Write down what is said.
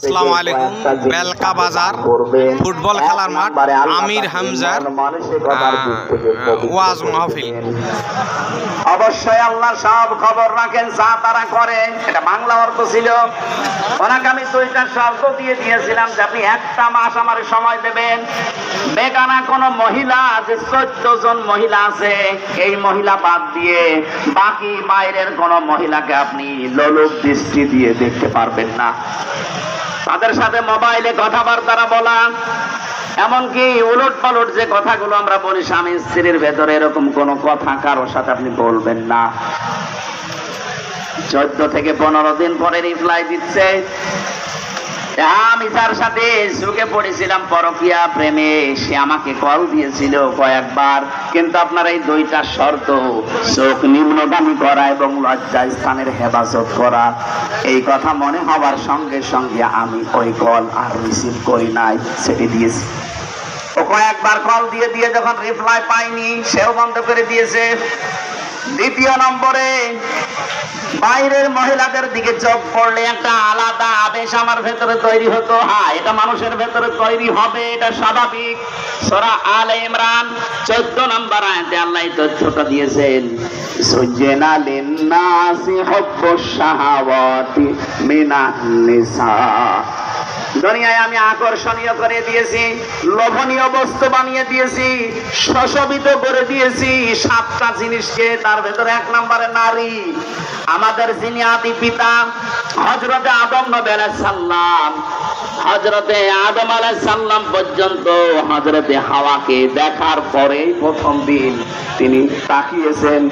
আসসালামু আলাইকুম। বেলকা বাজার, ফুটবল খেলার মাঠ, আমির হামজার ওয়াজ মাহফিল। অবশ্যই আল্লাহ সব খবর রাখেন, যা তারা করে। এটা বাংলা অর্থ ছিল। ওনাকে আমি দুইটা শব্দ দিয়ে দিয়েছিলাম যে আপনি একটা মাস আমার সময় দেবেন। বেগানা কোন মহিলা, যে চোদ্দ জন মহিলা আছে, এই মহিলা বাদ দিয়ে বাকি বাইরের কোন মহিলাকে আপনি লোলুপ দৃষ্টি দিয়ে দেখতে পারবেন না। তাদের সাথে মোবাইলে কথাবার্তা বলা, এমনকি উলট পালট যে কথাগুলো আমরা বলি, স্বামী স্ত্রীর ভেতরে এরকম কোনো কথা কারোর সাথে আপনি বলবেন না। চোদ্দ থেকে পনেরো দিন পরে রিপ্লাই দিচ্ছে আমি তার সাথে ঝুঁকে পড়েছিলাম পরকিয়া প্রেমে। সে আমাকে কল দিয়েছিল কয়েকবার, কিন্তু আপনার এই দুইটা শর্ত, চোখ নিম্নগামী করা এবং লজ্জা স্থানের হেফাজত করা। এই কথা মনে হওয়ার সঙ্গে সঙ্গে আমি ওই কল আর রিসিভ করি নাই, সেটি দিয়েছি। ও কয়েকবার কল দিয়ে দিয়ে যখন রিপ্লাই পাইনি, সেও বন্ধ করে দিয়েছে। দ্বিতীয় নম্বরে, বাইরের মহিলাদের দিকে চোখ পড়লে একটা আলাদা আবেশ আমার ভেতরে তৈরি হতো। হ্যাঁ এটা মানুষের ভেতরে তৈরি হবে, এটা স্বাভাবিক। সরা আল ইমরান, চোদ্দ নম্বর আয়াতে আল্লাহ তথ্যটা দিয়েছেন সুজেনা লিন্নাসি হব্বুস শাহাওয়াতি মিনান নিসা। দুনিয়ায় আমি আকর্ষণীয় করে দিয়েছি, লোভনীয় বস্তু বানিয়ে দিয়েছি শোষবিত করে দিয়েছি, সাতটা জিনিসকে তার ভেতরে এক নম্বরে নারী। আমাদের যিনি আদি পিতা হজরতে আদম নবী সাল্লাম হজরতে আদম আলাহ সাল্লাম পর্যন্ত হজরতে হাওয়াকে দেখার পরেই প্রথম দিন তিনি তাকিয়েছেন।